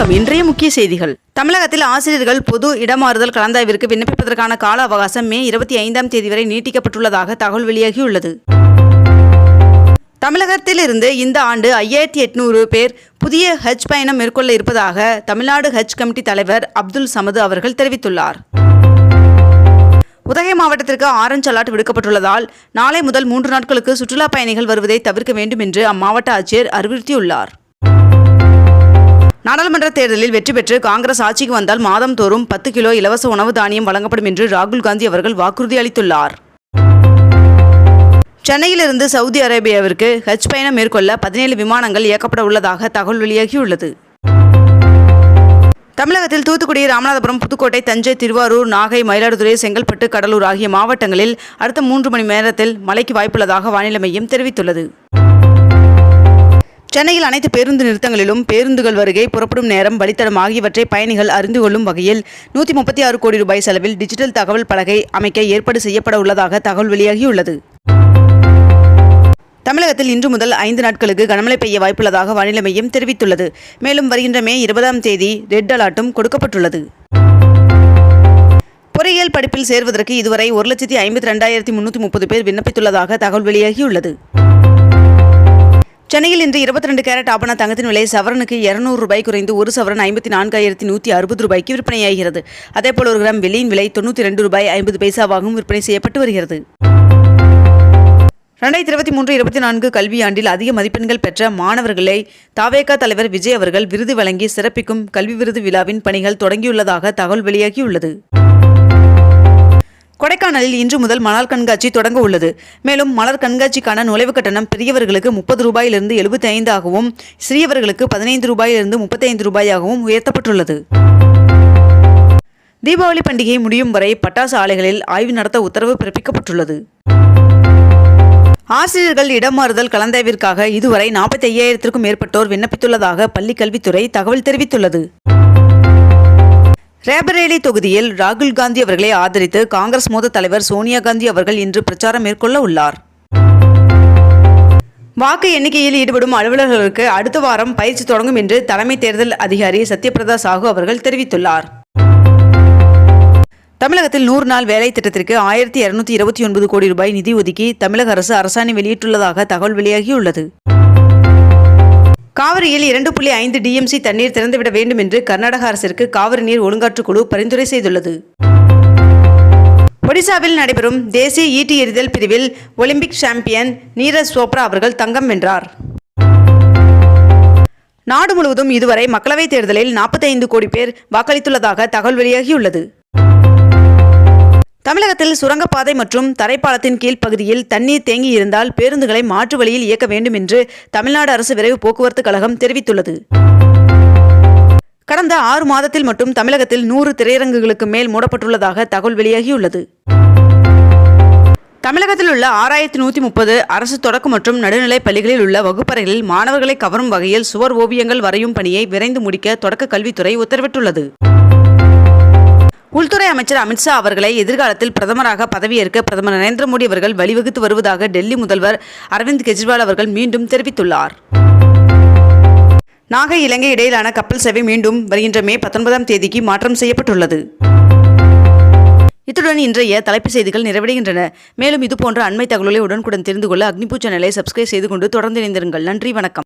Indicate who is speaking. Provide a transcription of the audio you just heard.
Speaker 1: வணக்கம். இன்றைய முக்கிய செய்திகள். தமிழகத்தில் ஆசிரியர்கள் பொது இடமாறுதல் கலந்தாய்விற்கு விண்ணப்பிப்பதற்கான கால அவகாசம் மே இருபத்தி ஐந்தாம் தேதி வரை நீட்டிக்கப்பட்டுள்ளதாக தகவல் வெளியாகியுள்ளது. தமிழகத்திலிருந்து இந்த ஆண்டு ஐயாயிரத்தி எட்நூறு பேர் புதிய ஹஜ் பயணம் மேற்கொள்ள இருப்பதாக தமிழ்நாடு ஹஜ் கமிட்டி தலைவர் அப்துல் சமது அவர்கள் தெரிவித்துள்ளார். உதகை மாவட்டத்திற்கு ஆரஞ்ச் அலர்ட் விடுக்கப்பட்டுள்ளதால் நாளை முதல் மூன்று நாட்களுக்கு சுற்றுலா பயணிகள் வருவதை தவிர்க்க வேண்டும் என்று அம்மாவட்ட ஆட்சியர் அறிவுறுத்தியுள்ளார். நாடாளுமன்ற தேர்தலில் வெற்றி பெற்று காங்கிரஸ் ஆட்சிக்கு வந்தால் மாதம்தோறும் பத்து கிலோ இலவச உணவு தானியம் வழங்கப்படும் என்று ராகுல் காந்தி அவர்கள் வாக்குறுதி அளித்துள்ளார். சென்னையிலிருந்து சவுதி அரேபியாவிற்கு ஹஜ் பயணம் மேற்கொள்ள பதினேழு விமானங்கள் இயக்கப்பட உள்ளதாக தகவல் வெளியாகியுள்ளது. தமிழகத்தில் தூத்துக்குடி ராமநாதபுரம் புதுக்கோட்டை தஞ்சை திருவாரூர் நாகை மயிலாடுதுறை செங்கல்பட்டு கடலூர் ஆகிய மாவட்டங்களில் அடுத்த மூன்று மணி நேரத்தில் மழைக்கு வாய்ப்புள்ளதாக வானிலை மையம் தெரிவித்துள்ளது. சென்னையில் அனைத்து பேருந்து நிறுத்தங்களிலும் பேருந்துகள் வருகை புறப்படும் நேரம் வழித்தடம் ஆகியவற்றை பயணிகள் அறிந்து கொள்ளும் வகையில் நூற்றி முப்பத்தி ஆறு கோடி ரூபாய் செலவில் டிஜிட்டல் தகவல் பலகை அமைக்க ஏற்பாடு செய்யப்பட உள்ளதாக தகவல் வெளியாகியுள்ளது. தமிழகத்தில் இன்று முதல் ஐந்து நாட்களுக்கு கனமழை பெய்ய வாய்ப்புள்ளதாக வானிலை மையம் தெரிவித்துள்ளது. மேலும் வருகின்ற மே இருபதாம் தேதி ரெட் அலர்ட்டும் கொடுக்கப்பட்டுள்ளது. பொறியியல் படிப்பில் சேர்வதற்கு இதுவரை ஒரு லட்சத்தி ஐம்பத்தி ரெண்டாயிரத்தி முன்னூற்றி முப்பது பேர் விண்ணப்பித்துள்ளதாக தகவல் வெளியாகியுள்ளது. சென்னையில் இன்று இருபத்தி ரெண்டு கேரட் ஆபண தங்கத்தின் விலை சவரனுக்கு இருநூறு ரூபாய் குறைந்து ஒரு சவரன் ஐம்பத்தி நான்காயிரத்தி நூற்றி அறுபது ரூபாய்க்கு விற்பனையாகிறது. அதேபோல் ஒரு கிராம் வெள்ளியின் விலை தொண்ணூற்றி ரெண்டு ரூபாய் ஐம்பது பைசாவாகவும் விற்பனை செய்யப்பட்டு வருகிறது. ரெண்டாயிரத்தி இருபத்தி மூன்று இருபத்தி நான்கு கல்வியாண்டில் அதிக மதிப்பெண்கள் பெற்ற மாணவர்களை தாவேகா தலைவர் விஜய் அவர்கள் விருது வழங்கி சிறப்பிக்கும் கல்வி விருது விழாவின் பணிகள் தொடங்கியுள்ளதாக தகவல் வெளியாகியுள்ளது. கொடைக்கானலில் இன்று முதல் மலர் கண்காட்சி தொடங்க உள்ளது. மேலும் மலர் கண்காட்சிக்கான நுழைவு கட்டணம் பெரியவர்களுக்கு முப்பது ரூபாயிலிருந்து எழுபத்தி ஐந்தாகவும் சிறியவர்களுக்கு பதினைந்து ரூபாயிலிருந்து முப்பத்தைந்து ரூபாயாகவும் உயர்த்தப்பட்டுள்ளது. தீபாவளி பண்டிகை முடியும் வரை பட்டாசு ஆலைகளில் ஆய்வு நடத்த உத்தரவு பிறப்பிக்கப்பட்டுள்ளது. ஆசிரியர்கள் இடமாறுதல் கலந்தாய்விற்காக இதுவரை நாற்பத்தி ஐயாயிரத்திற்கும் மேற்பட்டோர் விண்ணப்பித்துள்ளதாக பள்ளிக் கல்வித்துறை தகவல் தெரிவித்துள்ளது. ரேபரேலி தொகுதியில் ராகுல் காந்தி அவர்களை ஆதரித்து காங்கிரஸ் மூத்த தலைவர் சோனியா காந்தி அவர்கள் இன்று பிரச்சாரம் மேற்கொள்ள உள்ளார். வாக்கு எண்ணிக்கையில் ஈடுபடும் அலுவலர்களுக்கு அடுத்த வாரம் பயிற்சி தொடங்கும் என்று தலைமை தேர்தல் அதிகாரி சத்யபிரதா சாஹூ அவர்கள் தெரிவித்துள்ளார். தமிழகத்தில் நூறு நாள் வேலை திட்டத்திற்கு ஆயிரத்தி இருநூத்தி இருபத்தி ஒன்பது கோடி ரூபாய் நிதி ஒதுக்கி தமிழக அரசு அரசாணை வெளியிட்டுள்ளதாக தகவல் வெளியாகியுள்ளது. காவிரியில் இரண்டு புள்ளி ஐந்து டிஎம்சி தண்ணீர் திறந்துவிட வேண்டும் என்று கர்நாடக அரசிற்கு காவிரி நீர் ஒழுங்காற்றுக்குழு பரிந்துரை செய்துள்ளது. ஒடிசாவில் நடைபெறும் தேசிய ஈட்டி எறிதல் பிரிவில் ஒலிம்பிக் சாம்பியன் நீரஜ் சோப்ரா அவர்கள் தங்கம் வென்றார். நாடு முழுவதும் இதுவரை மக்களவைத் தேர்தலில் 45 கோடி பேர் வாக்களித்துள்ளதாக தகவல் வெளியாகியுள்ளது. தமிழகத்தில் சுரங்கப்பாதை மற்றும் தரைப்பாலத்தின் கீழ் பகுதியில் தண்ணீர் தேங்கி இருந்தால் பேருந்துகளை மாற்று வழியில் இயக்க வேண்டும் என்று தமிழ்நாடு அரசு விரைவு போக்குவரத்து கழகம் தெரிவித்துள்ளது. கடந்த ஆறு மாதத்தில் மட்டும் தமிழகத்தில் நூறு திரையரங்குகளுக்கு மேல் மூடப்பட்டுள்ளதாக தகவல் வெளியாகியுள்ளது. தமிழகத்தில் உள்ள ஆறாயிரத்தி நூற்றி முப்பது அரசு தொடக்க மற்றும் நடுநிலைப் பள்ளிகளில் உள்ள வகுப்பறைகளில் மாணவர்களை கவரும் வகையில் சுவர் ஓவியங்கள் வரையும் பணியை விரைந்து முடிக்க தொடக்க கல்வித்துறை உத்தரவிட்டுள்ளது. உள்துறை அமைச்சர் அமித்ஷா அவர்களை எதிர்காலத்தில் பிரதமராக பதவியேற்க பிரதமர் நரேந்திர மோடி அவர்கள் வழிவகுத்து வருவதாக டெல்லி முதல்வர் அரவிந்த் கெஜ்ரிவால் அவர்கள் மீண்டும் தெரிவித்துள்ளார். நாகை இலங்கை இடையிலான கப்பல் சேவை மீண்டும் வருகின்ற மே பத்தொன்பதாம் தேதிக்கு மாற்றம் செய்யப்பட்டுள்ளது. இத்துடன் இன்றைய தலைப்பு செய்திகள் நிறைவடைகின்றன. மேலும் இதுபோன்ற அண்மை தகவலை உடனுக்குடன் தெரிந்து கொள்ள அக்னிபூ சேனலை சப்ஸ்கிரைப் செய்து கொண்டு தொடர்ந்து இணைந்திருங்கள். நன்றி வணக்கம்.